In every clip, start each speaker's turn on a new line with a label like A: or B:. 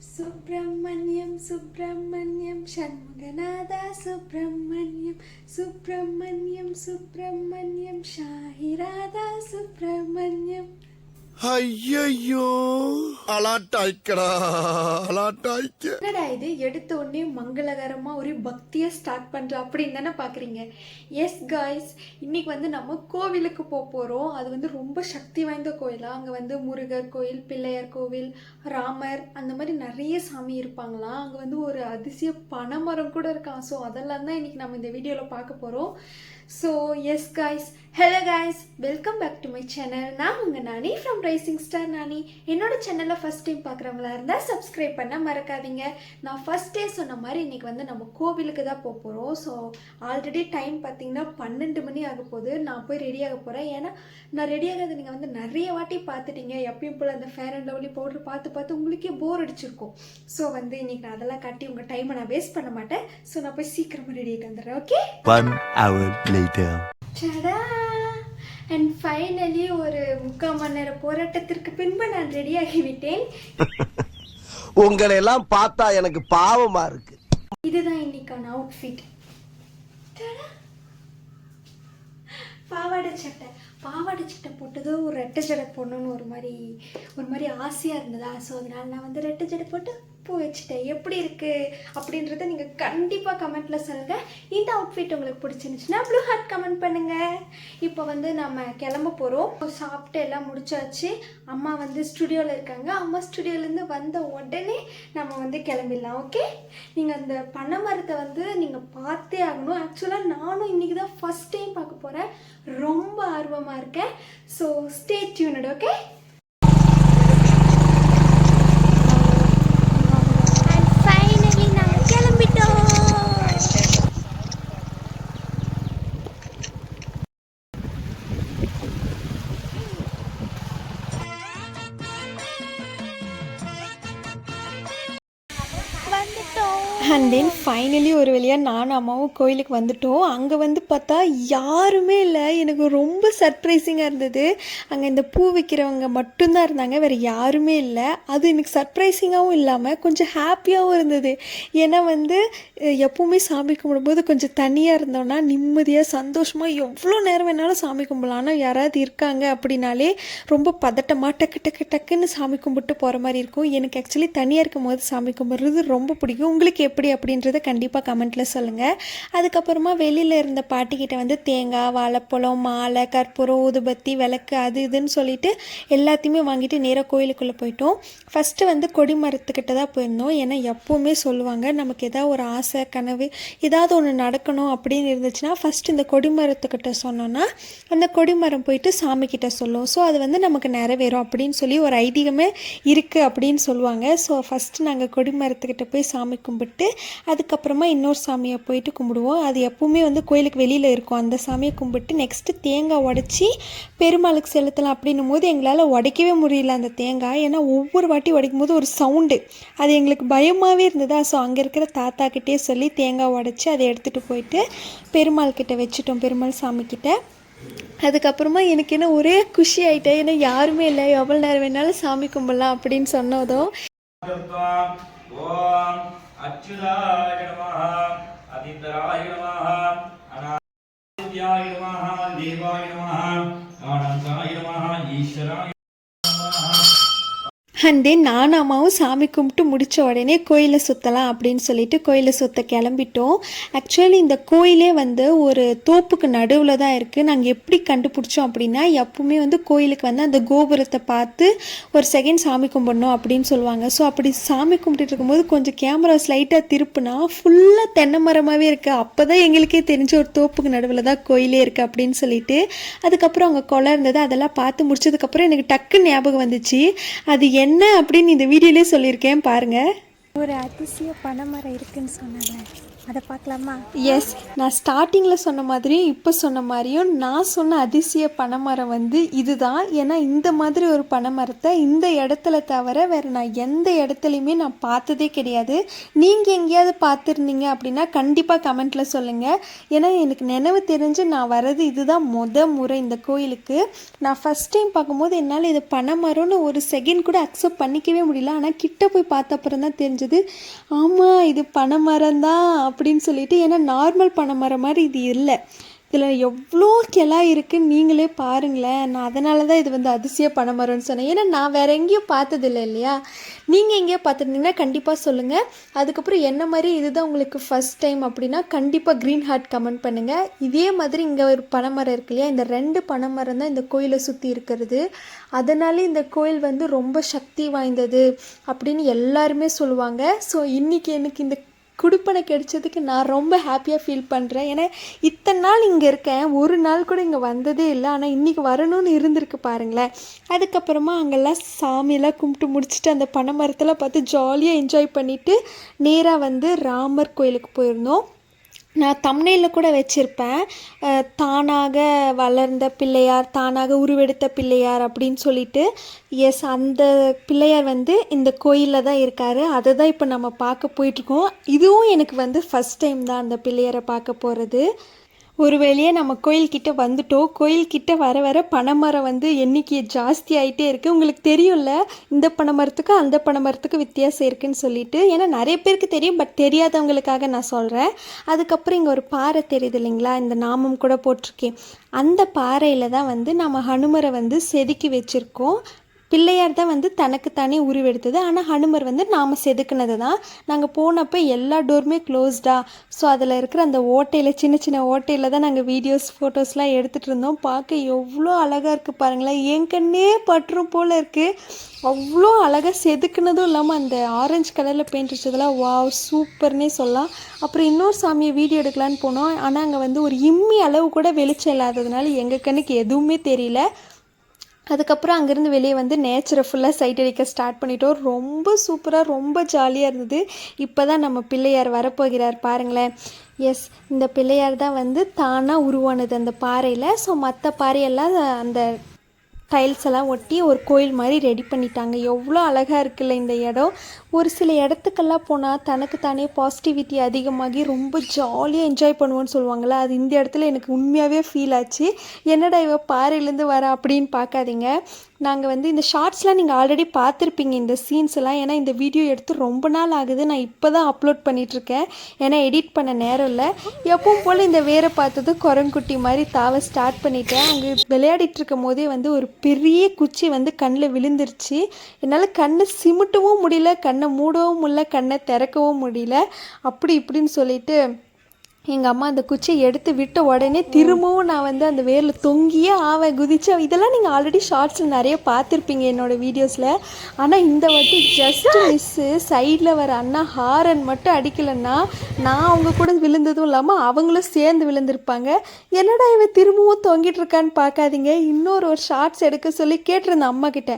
A: सुब्रह्मण्यं सुब्रह्मण्यं षण्मुखनादा सुब्रह्मण्यं सुब्रह्मण्यं सुब्रह्मण्यं शाहिराधा सुब्रह्मण्यम्
B: ஐயோ அலாட்டாய்க்கடா அலாட்டாய்க்க.
A: என்னடா இது? எடுத்த உடனே மங்களகரமா ஒரு பக்தியை ஸ்டார்ட் பண்ற அப்படின்னு தானே பாக்குறீங்க? எஸ் காய்ஸ் இன்னைக்கு வந்து நம்ம கோவிலுக்கு போக போறோம். அது வந்து ரொம்ப சக்தி வாய்ந்த கோயிலா? அங்க வந்து முருகர் கோயில் பிள்ளையார் கோவில் ராமர் அந்த மாதிரி நிறைய சாமி இருப்பாங்களாம் அங்க வந்து ஒரு அதிசய பனைமரம் கூட இருக்கான். ஸோ அதெல்லாம் தான் இன்னைக்கு நம்ம இந்த வீடியோல பார்க்க போறோம். So yes guys hello guys welcome back to my channel நான் உங்கள் Nani from rising star Nani. என்னோட சேனலை ஃபஸ்ட் டைம் பார்க்குறவங்களா இருந்தால் சப்ஸ்கிரைப் பண்ண மறக்காதீங்க. நான் ஃபஸ்ட் டே சொன்ன மாதிரி இன்றைக்கி வந்து நம்ம கோவிலுக்கு தான் போக போகிறோம் ஸோ ஆல்ரெடி டைம் பார்த்தீங்கன்னா பன்னெண்டு மணி ஆக போகுது. நான் போய் ரெடி ஆக போகிறேன் ஏன்னா நான் ரெடி ஆகிறது நீங்கள் வந்து நிறைய வாட்டி பார்த்துட்டீங்க. எப்பயும் போல் அந்த ஃபேர் அண்ட் லவ்லி பவுடர் பார்த்து பார்த்து உங்களுக்கே போர் அடிச்சிருக்கும். ஸோ வந்து இன்றைக்கி நான் அதெல்லாம் காட்டி உங்கள் டைமை நான் வேஸ்ட் பண்ண மாட்டேன். ஸோ நான் போய் சீக்கிரமாக ரெடி ஆகிட்டு வந்துடுறேன். Okay
C: later.
A: அண்ட் ஃபைனலி ஒரு முக்கால் மணி நேர போராட்டத்திற்கு பின்பு நான் ரெடியாகி விட்டேன்
B: உங்களை எல்லாம் பார்த்தா எனக்கு பாவமா இருக்கு.
A: இதுதான் இன்னைக்கான அவுட்ஃபிட் பாவாடை சட்டை. பாவாடை சட்டை போட்டதும் ஒரு ரெட்டை ஜடை போடணும்னு ஒரு மாதிரி ஒரு மாதிரி ஆசையாக இருந்ததா? ஸோ அதனால நான் வந்து ரெட்டை ஜடை போட்டு பூ வச்சுட்டேன். எப்படி இருக்குது அப்படின்றத நீங்கள் கண்டிப்பாக கமெண்ட்டில் சொல்லுங்கள் இந்த அவுட்ஃபிட் உங்களுக்கு பிடிச்சிருந்துச்சுன்னா ப்ளூ ஹார்ட் கமெண்ட் பண்ணுங்கள் இப்போ வந்து நம்ம கிளம்ப போகிறோம் சாப்பிட்டு எல்லாம் முடிச்சாச்சு. அம்மா வந்து ஸ்டுடியோவில் இருக்காங்க. அம்மா ஸ்டுடியோலேருந்து வந்த உடனே நம்ம வந்து கிளம்பிடலாம் ஓகே நீங்கள் அந்த பனை மரத்தை வந்து நீங்கள் பார்த்தே ஆகணும். ஆக்சுவலாக நானும் இன்றைக்கி தான் ஃபஸ்ட் டைம் பார்க்க போகிறேன் ரொம்ப ஆர்வமாக இருக்கேன். So stay tuned okay
D: finally
A: ஒரு நானும் அம்மாவும் கோயிலுக்கு வந்துட்டோம். அங்கே வந்து பார்த்தா யாருமே இல்லை. எனக்கு ரொம்ப சர்ப்ரைசிங்காக இருந்தது. அங்கே இந்த பூ விற்கிறவங்க மட்டும்தான் இருந்தாங்க. வேறு யாருமே இல்லை. அது எனக்கு சர்ப்ரைசிங்காகவும் இல்லாமல் கொஞ்சம் ஹாப்பியாகவும் இருந்தது. ஏன்னா வந்து எப்போவுமே எப்பவுமே சாமி கும்பிடும்போது கொஞ்சம் தனியாக இருந்தோம்னா நிம்மதியாக சந்தோஷமாக எவ்வளோ நேரம் வேணாலும் சாமி கும்பிடலாம் ஆனால் யாராவது இருக்காங்க அப்படின்னாலே ரொம்ப பதட்டமாக டக்கு டக்கு டக்குன்னு சாமி கும்பிட்டு போகிற மாதிரி இருக்கும். எனக்கு ஆக்சுவலி தனியாக இருக்கும் போது சாமி கும்பிட்றது ரொம்ப பிடிக்கும். உங்களுக்கு எப்படி? அப்படின்றத கண்டிப்பாக கமெண்ட்டில் சொல்லுங்கள் அதுக்கப்புறமா வெளியில் இருந்த பாட்டிக்கிட்ட வந்து தேங்காய் வாழைப்பழம் மாலை கற்பூரம் ஊதுபத்தி விளக்கு அது இதுன்னு சொல்லிட்டு எல்லாத்தையுமே வாங்கிட்டு நேராக கோயிலுக்குள்ளே போயிட்டோம். ஃபஸ்ட்டு வந்து கொடி மரத்துக்கிட்ட தான் போயிருந்தோம். ஏன்னா எப்போவுமே சொல்லுவாங்க நமக்கு ஏதாவது ஒரு ஆசை கனவு ஏதாவது ஒன்று நடக்கணும் அப்படின்னு இருந்துச்சுன்னா ஃபஸ்ட்டு இந்த கொடிமரத்துக்கிட்ட சொன்னோன்னா அந்த கொடிமரம் போயிட்டு சாமிக்கிட்ட சொல்லும் ஸோ அது வந்து நமக்கு நிறைவேறும் அப்படின்னு சொல்லி ஒரு ஐதீகமே இருக்குது அப்படின்னு சொல்லுவாங்க. ஸோ ஃபஸ்ட்டு நாங்கள் கொடிமரத்துக்கிட்ட போய் சாமி கும்பிட்டு அதுக்கப்புறமா இன்னொரு சாமியை போயிட்டு கும்பிடுவோம். அது எப்பவுமே வந்து கோயிலுக்கு வெளியில் இருக்கும். அந்த சாமியை கும்பிட்டு நெக்ஸ்ட்டு தேங்காய் உடச்சி பெருமாளுக்கு செலுத்தலாம் அப்படின்னும் போது எங்களால் உடைக்கவே முடியல அந்த தேங்காய். ஏன்னா ஒவ்வொரு வாட்டி உடைக்கும் போது ஒரு சவுண்டு அது எங்களுக்கு பயமாகவே இருந்ததா? ஸோ அங்கே இருக்கிற தாத்தா கிட்டே சொல்லி தேங்காய் உடச்சி அதை எடுத்துகிட்டு போயிட்டு பெருமாள் கிட்டே வச்சுட்டோம். பெருமாள் சாமி கிட்ட. அதுக்கப்புறமா எனக்கு என்ன ஒரே குஷி ஆயிட்டேன் ஏன்னா யாருமே இல்லை. எவ்வளோ நேரம் வேணாலும் சாமி கும்பிடலாம் அப்படின்னு சொன்னதும்.
E: అచ్యుదాయ నమ అదితరాయ నమ అనాద్యాయ నమ దేవాయ నమ ఆనందాయ నమ ఈశ్వరాయ
A: அண்ட் தென் நானும் அம்மாவும் சாமி கும்பிட்டு முடித்த உடனே கோயிலை சுற்றலாம் அப்படின்னு சொல்லிட்டு கோயிலை சுற்ற கிளம்பிட்டோம். ஆக்சுவலி இந்த கோயிலே வந்து ஒரு தோப்புக்கு நடுவில் தான் இருக்குது நாங்கள் எப்படி கண்டுபிடிச்சோம் அப்படின்னா எப்பவுமே வந்து கோயிலுக்கு வந்து அந்த கோபுரத்தை பார்த்து ஒரு செகண்ட் சாமி கும்பிடணும் அப்படின்னு சொல்லுவாங்க. ஸோ அப்படி சாமி கும்பிட்டு இருக்கும்போது கொஞ்சம் கேமரா ஸ்லைட்டாக திருப்புனா ஃபுல்லாக தென்னை மரமாகவே இருக்குது அப்போ தான் எங்களுக்கே தெரிஞ்ச ஒரு தோப்புக்கு நடுவில் தான் கோயிலே இருக்குது அப்படின்னு சொல்லிட்டு அதுக்கப்புறம் அங்கே குளம் இருந்தது. அதெல்லாம் பார்த்து முடிச்சதுக்கப்புறம் எனக்கு டக்கு ஞாபகம் வந்துச்சு. அது என்ன என்ன அப்படின்னு இந்த வீடியோலேயே சொல்லியிருக்கேன் பாருங்கள்
D: ஒரு அதிசய பனைமரம் இருக்குன்னு சொன்னாங்க. அதை பார்க்கலாமா?
A: எஸ் நான் ஸ்டார்டிங்கில் சொன்ன மாதிரியும் இப்போ சொன்ன மாதிரியும் நான் சொன்ன அதிசய பனைமரம் வந்து இதுதான். ஏன்னா இந்த மாதிரி ஒரு பனைமரத்தை இந்த இடத்துல தவிர வேறு நான் எந்த இடத்துலையுமே நான் பார்த்ததே கிடையாது. நீங்கள் எங்கேயாவது பார்த்துருந்தீங்க அப்படின்னா கண்டிப்பாக கமெண்ட்டில் சொல்லுங்கள் ஏன்னா எனக்கு நினைவு தெரிஞ்சு நான் வர்றது இதுதான் முத முறை இந்த கோயிலுக்கு. நான் ஃபஸ்ட் டைம் பார்க்கும்போது என்னால் இது பனைமரம்னு ஒரு செகண்ட் கூட அக்செப்ட் பண்ணிக்கவே முடியல. ஆனால் கிட்ட போய் பார்த்த அப்புறம் தான் தெரிஞ்சது. ஆமாம் இது பனைமரம் தான் அப்படின்னு சொல்லிட்டு ஏன்னா நார்மல் பனைமரம் மாதிரி இது இல்லை. இதில் எவ்வளோ கிளா இருக்குன்னு நீங்களே பாருங்களேன். நான் அதனால தான் இது வந்து அதிசய பனைமரம்னு சொன்னேன். ஏன்னா நான் வேறு எங்கேயும் பார்த்ததில்ல இல்லையா? நீங்கள் எங்கேயோ பார்த்துருந்தீங்கன்னா கண்டிப்பாக சொல்லுங்கள் அதுக்கப்புறம் என்ன மாதிரி இதுதான் உங்களுக்கு ஃபஸ்ட் டைம் அப்படின்னா கண்டிப்பாக க்ரீன் ஹார்ட் கமெண்ட் பண்ணுங்கள் இதே மாதிரி இங்கே ஒரு பனைமரம் இருக்கு இல்லையா? இந்த ரெண்டு பனைமரம் தான் இந்த கோயிலை சுற்றி இருக்கிறது. அதனாலே இந்த கோயில் வந்து ரொம்ப சக்தி வாய்ந்தது அப்படின்னு எல்லாருமே சொல்லுவாங்க. ஸோ இன்றைக்கி எனக்கு இந்த குடுப்பனை கிடைச்சதுக்கு நான் ரொம்ப ஹாப்பியாக ஃபீல் பண்ணுறேன் ஏன்னா இத்தனை நாள் இங்கே இருக்கேன். ஒரு நாள் கூட இங்கே வந்ததே இல்லை. ஆனால் இன்றைக்கி வரணும்னு இருந்திருக்கு பாருங்களேன். அதுக்கப்புறமா அங்கெல்லாம் சாமியெல்லாம் கும்பிட்டு முடிச்சுட்டு அந்த பனை மரத்தெல்லாம் பார்த்து ஜாலியாக என்ஜாய் பண்ணிவிட்டு நேராக வந்து ராமர் கோயிலுக்கு போயிருந்தோம். நான் தம்னையில் கூட வச்சுருப்பேன். தானாக வளர்ந்த பிள்ளையார் தானாக உருவெடுத்த பிள்ளையார் அப்படின்னு சொல்லிட்டு எஸ் அந்த பிள்ளையார் வந்து இந்த கோயிலில் தான் இருக்கார். அதை தான் இப்போ நம்ம பார்க்க போயிட்டுருக்கோம் இதுவும் எனக்கு வந்து ஃபஸ்ட் டைம் தான் அந்த பிள்ளையாரை பார்க்க போகிறது ஒரு வேளையே நம்ம கோயில்கிட்ட வந்துட்டோம். கோயில்கிட்ட வர வர பனைமரம் வந்து எண்ணிக்கை ஜாஸ்தி ஆகிட்டே இருக்குது உங்களுக்கு தெரியும்ல இந்த பனைமரத்துக்கு அந்த பனைமரத்துக்கு வித்தியாசம் இருக்குன்னு சொல்லிட்டு. ஏன்னா நிறைய பேருக்கு தெரியும் பட் தெரியாதவங்களுக்காக நான் சொல்கிறேன் அதுக்கப்புறம் இங்கே ஒரு பாறை தெரியுது இல்லைங்களா? இந்த நாமம் கூட போட்டிருக்கேன். அந்த பாறையில் தான் வந்து நம்ம ஹனுமரை வந்து செதுக்கி வச்சுருக்கோம். பிள்ளையார் தான் வந்து தனக்குத்தானே உருவெடுத்தது. ஆனால் ஹனுமர் வந்து நாம் செதுக்குனது தான் நாங்கள் போனப்போ எல்லா டோருமே க்ளோஸ்டா ஸோ அதில் இருக்கிற அந்த ஓட்டையில் சின்ன சின்ன ஓட்டையில் தான் நாங்கள் வீடியோஸ் ஃபோட்டோஸ்லாம் எடுத்துகிட்டு இருந்தோம். பார்க்க எவ்வளோ அழகாக இருக்குது பாருங்களேன். என் கண்ணே பற்றும் போல் இருக்குது அவ்வளோ அழகாக செதுக்குனதும் இல்லாமல் அந்த ஆரஞ்சு கலரில் பெயிண்ட் அடிச்சதெல்லாம் வா சூப்பர்னே சொல்லலாம். அப்புறம் இன்னொரு சாமியை வீடியோ எடுக்கலான்னு போனோம். ஆனால் அங்கே வந்து ஒரு இம்மி அளவு கூட வெளிச்சம் இல்லாததுனால எங்கள் கண்ணுக்கு எதுவுமே தெரியல. அதுக்கப்புறம் அங்கேருந்து வெளியே வந்து நேச்சரை ஃபுல்லாக சைட் அடிக்க ஸ்டார்ட் பண்ணிட்டோம். ரொம்ப சூப்பராக ரொம்ப ஜாலியாக இருந்தது. இப்போ தான் நம்ம பிள்ளையார் வரப்போகிறார் பாருங்களேன். எஸ் இந்த பிள்ளையார் தான் வந்து தானாக உருவானது அந்த பாறையில். ஸோ மற்ற பாறையெல்லாம் அந்த டைல்ஸ் எல்லாம் ஒட்டி ஒரு கோயில் மாதிரி ரெடி பண்ணிட்டாங்க. எவ்வளோ அழகாக இருக்குல்ல இந்த இடம். ஒரு சில இடத்துக்கெல்லாம் போனால் தனக்கு தானே பாசிட்டிவிட்டி அதிகமாகி ரொம்ப ஜாலியாக என்ஜாய் பண்ணுவோன்னு சொல்லுவாங்கள்ல அது இந்த இடத்துல எனக்கு உண்மையாகவே ஃபீல் ஆச்சு. என்னடா இவ பாறையிலேருந்து வர அப்படின்னு பார்க்காதீங்க. நாங்கள் வந்து இந்த ஷார்ட்ஸ்லாம் நீங்கள் ஆல்ரெடி பார்த்துருப்பீங்க இந்த சீன்ஸ் எல்லாம். ஏன்னா இந்த வீடியோ எடுத்து ரொம்ப நாள் ஆகுது. நான் இப்போ தான் அப்லோட் பண்ணிகிட்ருக்கேன் ஏன்னா எடிட் பண்ண நேரம் இல்லை. எப்பவும் போல் இந்த வேரை பார்த்தது குரங்குட்டி மாதிரி தாவ ஸ்டார்ட் பண்ணிட்டேன். அங்கே விளையாடிட்டு இருக்கும் போதே வந்து ஒரு பெரிய குச்சி வந்து கண்ணில் விழுந்துருச்சு. என்னால் கண்ணை சிமிட்டவும் முடியல. கண் கண்ணை மூடவும் முடியல கண்ணை திறக்கவும் முடியல. அப்படி இப்படின்னு சொல்லிட்டு எங்கள் அம்மா அந்த குச்சியை எடுத்து விட்ட உடனே திரும்பவும் நான் வந்து அந்த வேரில் தொங்கியே ஆவேன் குதிச்சு இதெல்லாம் நீங்கள் ஆல்ரெடி ஷார்ட்ஸில் நிறைய பார்த்துருப்பீங்க என்னோடய வீடியோஸில் ஆனால் இந்த வாட்டி ஜஸ்ட் மிஸ்ஸு சைடில் வர அண்ணா ஹாரன் மட்டும் அடிக்கலைன்னா நான் அவங்க கூட விழுந்ததும் இல்லாமல் அவங்களும் சேர்ந்து விழுந்திருப்பாங்க. என்னடா இவன் திரும்பவும் தொங்கிட்டு இருக்கான்னு பார்க்காதீங்க. இன்னொரு ஒரு ஷார்ட்ஸ் எடுக்க சொல்லி கேட்டிருந்தேன் அம்மாகிட்ட.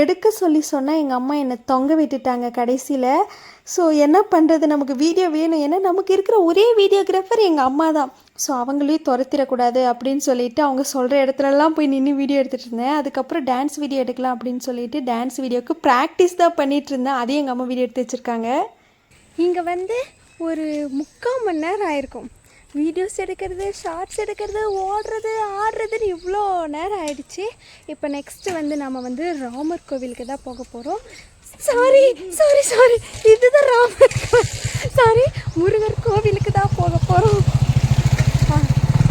A: எடுக்க சொல்லி சொன்னால் எங்கள் அம்மா என்னை தொங்க விட்டுட்டாங்க கடைசியில். ஸோ என்ன பண்ணுறது நமக்கு வீடியோ வேணும். ஏன்னா நமக்கு இருக்கிற ஒரே வீடியோகிராஃபர் எங்கள் அம்மா தான். ஸோ அவங்களையும் துரத்திடக்கூடாது அப்படின்னு சொல்லிட்டு அவங்க சொல்கிற இடத்துலலாம் போய் நின்று வீடியோ எடுத்துகிட்டு இருந்தேன். அதுக்கப்புறம் டான்ஸ் வீடியோ எடுக்கலாம் அப்படின்னு சொல்லிட்டு டான்ஸ் வீடியோக்கு ப்ராக்டிஸ் தான் பண்ணிகிட்டு இருந்தேன். அதையும் எங்கள் அம்மா வீடியோ எடுத்து வச்சுருக்காங்க.
D: இங்கே வந்து ஒரு முக்கால் மணி நேரம் ஆயிருக்கும். வீடியோஸ் எடுக்கிறது ஷார்ட்ஸ் எடுக்கிறது ஓடுறது ஆடுறதுன்னு இவ்வளோ நேரம் ஆயிடுச்சு. இப்போ நெக்ஸ்ட்டு வந்து நம்ம வந்து ராமர் கோவிலுக்கு தான் போக போகிறோம் சாரி சாரி சாரி இதுதான் ராமர் சாரி முருகர் கோவிலுக்கு தான் போக போகிறோம்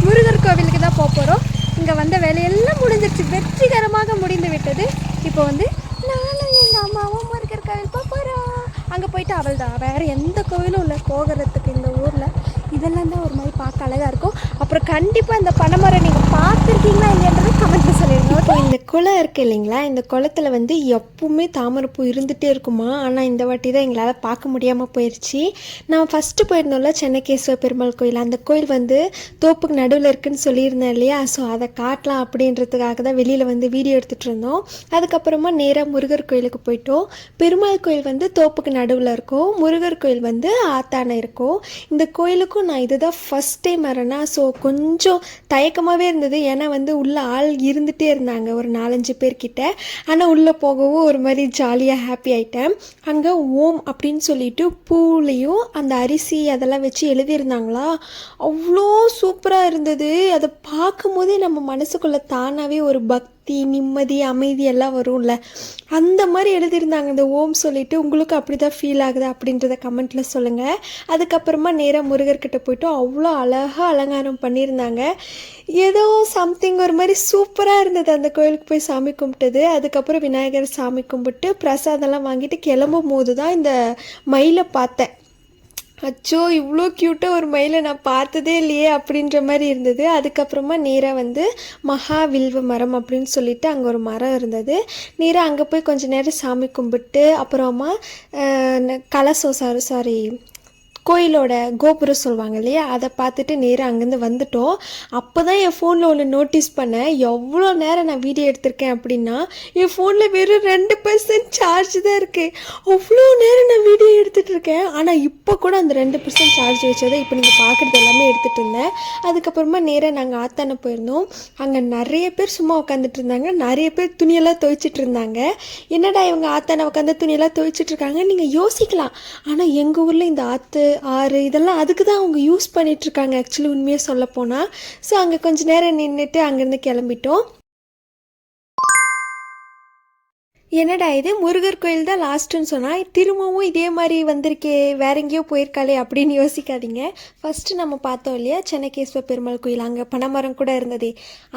D: முருகர் கோவிலுக்கு தான் போக போகிறோம் இங்கே வந்த வேலையெல்லாம் முடிஞ்சிருச்சு. வெற்றிகரமாக முடிந்து விட்டது. இப்போ வந்து நானும் எங்கள் அம்மாவும் முருகர் கோவில் போக போகிறோம் அங்கே போயிட்டு அவள் தான் வேறு எந்த கோவிலும் இல்லை. போகிறதுக்கு இந்த ஊரில். இதெல்லாம் தான் ஒரு மாதிரி பார்க்க அழகாக இருக்கும். அப்புறம் கண்டிப்பாக இந்த பனைமரம் நீங்கள் பார்த்துருக்கீங்களா இல்லையன்றதை கமெண்ட்டில் சொல்லிடுங்க.
A: ஓகே இந்த குளம் இருக்குது இல்லைங்களா? இந்த குளத்தில் வந்து எப்பவுமே தாமரைப்பூ இருந்துகிட்டே இருக்குமா? ஆனால் இந்த வாட்டி தான் எங்களால் பார்க்க முடியாமல் போயிடுச்சு நான் ஃபஸ்ட்டு போயிருந்தோம்ல சென்னகேஸ்வர பெருமாள் கோயில். அந்த கோயில் வந்து தோப்புக்கு நடுவில் இருக்குன்னு சொல்லியிருந்தேன் இல்லையா? ஸோ அதை காட்டலாம் அப்படின்றதுக்காக தான் வெளியில் வந்து வீடியோ எடுத்துகிட்டு இருந்தோம். அதுக்கப்புறமா நேராக முருகர் கோயிலுக்கு போயிட்டோம். பெருமாள் கோயில் வந்து தோப்புக்கு நடுவில் இருக்கும். முருகர் கோயில் வந்து ஆத்தான இருக்கும். இந்த கோயிலுக்கும் நான் இதுதான் ஃபஸ்ட் டைம் வரேன்னா ஸோ கொஞ்சம் தயக்கமாகவே இருந்தது. ஏன்னா வந்து உள்ளே ஆள் இருந்துகிட்டே இருந்தாங்க ஒரு நாலஞ்சு பேர்கிட்ட. ஆனால் உள்ளே போகவும் ஒரு மாதிரி ஜாலியாக ஹாப்பி ஆகிட்டேன் அங்கே ஓம் அப்படின்னு சொல்லிட்டு பூலையும் அந்த அரிசி அதெல்லாம் வச்சு எழுதியிருந்தாங்களா? அவ்வளோ சூப்பராக இருந்தது. அதை பார்க்கும்போதே நம்ம மனசுக்குள்ளே தானாகவே ஒரு பக்தி நிம்மதி அமைதி எல்லாம் வரும்ல. அந்த மாதிரி எழுதியிருந்தாங்க. இந்த ஓம் சொல்லிட்டு உங்களுக்கு அப்படி தான் ஃபீல் ஆகுது அப்படின்றத கமெண்ட்டில் சொல்லுங்கள் அதுக்கப்புறமா நேராக முருகர்கிட்ட போய்ட்டு அவ்வளோ அழகாக அலங்காரம் பண்ணியிருந்தாங்க. ஏதோ சம்திங் ஒரு மாதிரி சூப்பராக இருந்தது. அந்த கோயிலுக்கு போய் சாமி கும்பிட்டது. அதுக்கப்புறம் விநாயகர் சாமி கும்பிட்டு பிரசாதம்லாம் வாங்கிட்டு கிளம்பும் போது தான் இந்த மயிலை பார்த்தேன். அச்சோ இவ்வளோ க்யூட்டாக ஒரு மயிலை நான் பார்த்ததே இல்லையே அப்படின்ற மாதிரி இருந்தது. அதுக்கப்புறமா நேராக வந்து மகா வில்வ மரம் அப்படின்னு சொல்லிட்டு அங்கே ஒரு மரம் இருந்தது. நேராக அங்கே போய் கொஞ்ச நேரம் சாமி கும்பிட்டு அப்புறமா கலசோ சாரு சாரி சாரி கோயிலோட கோபுரம் சொல்லுவாங்க இல்லையா? அதை பார்த்துட்டு நேராக அங்கேருந்து வந்துட்டோம். அப்போ தான் என் ஃபோனில் ஒன்று நோட்டீஸ் பண்ணேன். எவ்வளோ நேரம் நான் வீடியோ எடுத்திருக்கேன் அப்படின்னா என் ஃபோனில் வெறும் ரெண்டு பர்சன்ட் சார்ஜ் தான் இருக்குது அவ்வளோ நேரம் நான் வீடியோ எடுத்துகிட்டு இருக்கேன். ஆனால் இப்போ கூட அந்த ரெண்டு பர்சன்ட் சார்ஜ் வச்சதை இப்போ நீங்கள் பார்க்குறது எல்லாமே எடுத்துகிட்டு இருந்தேன். அதுக்கப்புறமா நேராக நாங்கள் ஆத்தான போயிருந்தோம். அங்கே நிறைய பேர் சும்மா உட்காந்துட்டு இருந்தாங்க. நிறைய பேர் துணியெல்லாம் துவைச்சிட்டு இருந்தாங்க. என்னடா இவங்க ஆத்தான உட்காந்து துணியெல்லாம் துவைச்சிட்டு இருக்காங்க? நீங்கள் யோசிக்கலாம். ஆனால் எங்கள் ஊரில் இந்த ஆற்று ஆறு இதெல்லாம் அதுக்கு தான் அவங்க யூஸ் பண்ணிகிட்ருக்காங்க இருக்காங்க ஆக்சுவலி உண்மையாக சொல்லப்போனால் ஸோ அங்கே கொஞ்சம் நேரம் நின்றுட்டு அங்கேருந்து கிளம்பிட்டோம். என்னடா இது? முருகர் கோயில் தான் லாஸ்ட்டுன்னு சொன்னால் திரும்பவும் இதே மாதிரி வந்திருக்கே வேற எங்கேயோ போயிருக்காளே அப்படின்னு யோசிக்காதீங்க. ஃபஸ்ட்டு நம்ம பார்த்தோம் இல்லையா சென்னகேஸ்வர பெருமாள் கோயில் அங்கே பனைமரம் கூட இருந்தது.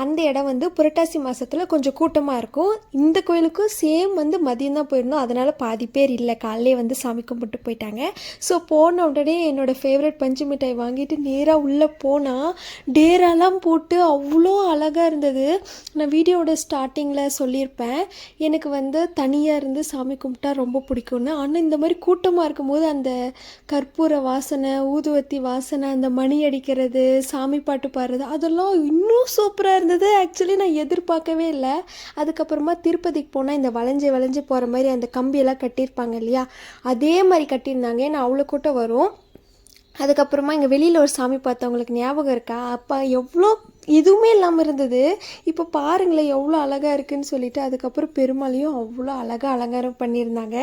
A: அந்த இடம் வந்து புரட்டாசி மாதத்தில் கொஞ்சம் கூட்டமாக இருக்கும். இந்த கோயிலுக்கும் சேம் வந்து மதியம் தான் போயிருந்தோம். அதனால் பாதி பேர் இல்லை. காலையிலே வந்து சாமி கும்பிட்டு போயிட்டாங்க. ஸோ போன உடனே என்னோடய ஃபேவரட் பஞ்சு மிட்டாய் வாங்கிட்டு நேராக உள்ளே போனால் டேராலாம் போட்டு அவ்வளோ அழகாக இருந்தது. நான் வீடியோட ஸ்டார்டிங்கில் சொல்லியிருப்பேன். எனக்கு வந்து தனியாக இருந்து சாமி கும்பிட்டா ரொம்ப பிடிக்கும்னு. ஆனால் இந்த மாதிரி கூட்டமாக இருக்கும்போது அந்த கற்பூர வாசனை ஊதுவத்தி வாசனை அந்த மணி அடிக்கிறது சாமி பாட்டு பாடுறது அதெல்லாம் இன்னும் சூப்பராக இருந்தது. ஆக்சுவலி நான் எதிர்பார்க்கவே இல்லை. அதுக்கப்புறமா திருப்பதிக்கு போனால் இந்த வளைஞ்சு வளைஞ்சு போகிற மாதிரி அந்த கம்பியெல்லாம் கட்டியிருப்பாங்க இல்லையா? அதே மாதிரி கட்டியிருந்தாங்க. ஏன்னா அவ்வளோ கூட்டம் வரும். அதுக்கப்புறமா இங்கே வெளியில் ஒரு சாமி பார்த்தவங்களுக்கு ஞாபகம் இருக்கா? அப்போ எவ்வளோ எதுவுமே இல்லாமல் இருந்தது. இப்போ பாருங்களேன் எவ்வளோ அழகாக இருக்குன்னு சொல்லிட்டு அதுக்கப்புறம் பெருமாளையும் அவ்வளோ அழகாக அலங்காரம் பண்ணியிருந்தாங்க.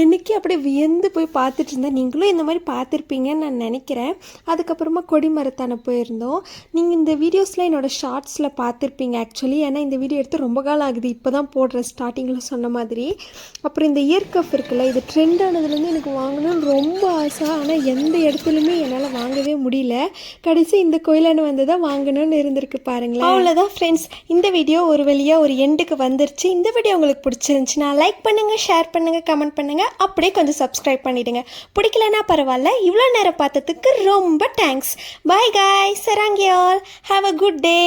A: என்றைக்கு அப்படியே வியந்து போய் பார்த்துட்டு இருந்தேன். நீங்களும் இந்த மாதிரி பார்த்துருப்பீங்கன்னு நான் நினைக்கிறேன். அதுக்கப்புறமா கொடிமரத்தான போயிருந்தோம். நீங்கள் இந்த வீடியோஸ்லாம் என்னோடய ஷார்ட்ஸில் பார்த்துருப்பீங்க ஆக்சுவலி ஏன்னா இந்த வீடியோ எடுத்து ரொம்ப காலம் ஆகுது. இப்போ தான் போடுற ஸ்டார்டிங்கில் சொன்ன மாதிரி. அப்புறம் இந்த இயற்கஃப் இருக்குல்ல இது ட்ரெண்ட் ஆனதுலேருந்து எனக்கு வாங்கணும்னு ரொம்ப ஆசை. ஆனால் எந்த இடத்துலையுமே என்னால் வாங்கவே முடியல. கடைசி இந்த கோயிலான வந்து தான் வாங்கணும்னு இருந்திருக்கு பாருங்களேன். அவ்வளோதான் ஃப்ரெண்ட்ஸ் இந்த வீடியோ ஒரு வழியாக ஒரு எண்டுக்கு வந்துருச்சு. இந்த வீடியோ உங்களுக்கு பிடிச்சிருந்துச்சுன்னா லைக் பண்ணுங்கள் ஷேர் பண்ணுங்கள் கமெண்ட் பண்ணுங்கள் அப்படியே கொஞ்சம் சப்ஸ்கிரைப் பண்ணிவிடுங்க பிடிக்கலனா பரவாயில்ல. இவ்வளோ நேரம் பார்த்ததுக்கு ரொம்ப தேங்க்ஸ் பாய் காய் சராங்கியால் ஹாவ் அ குட் டே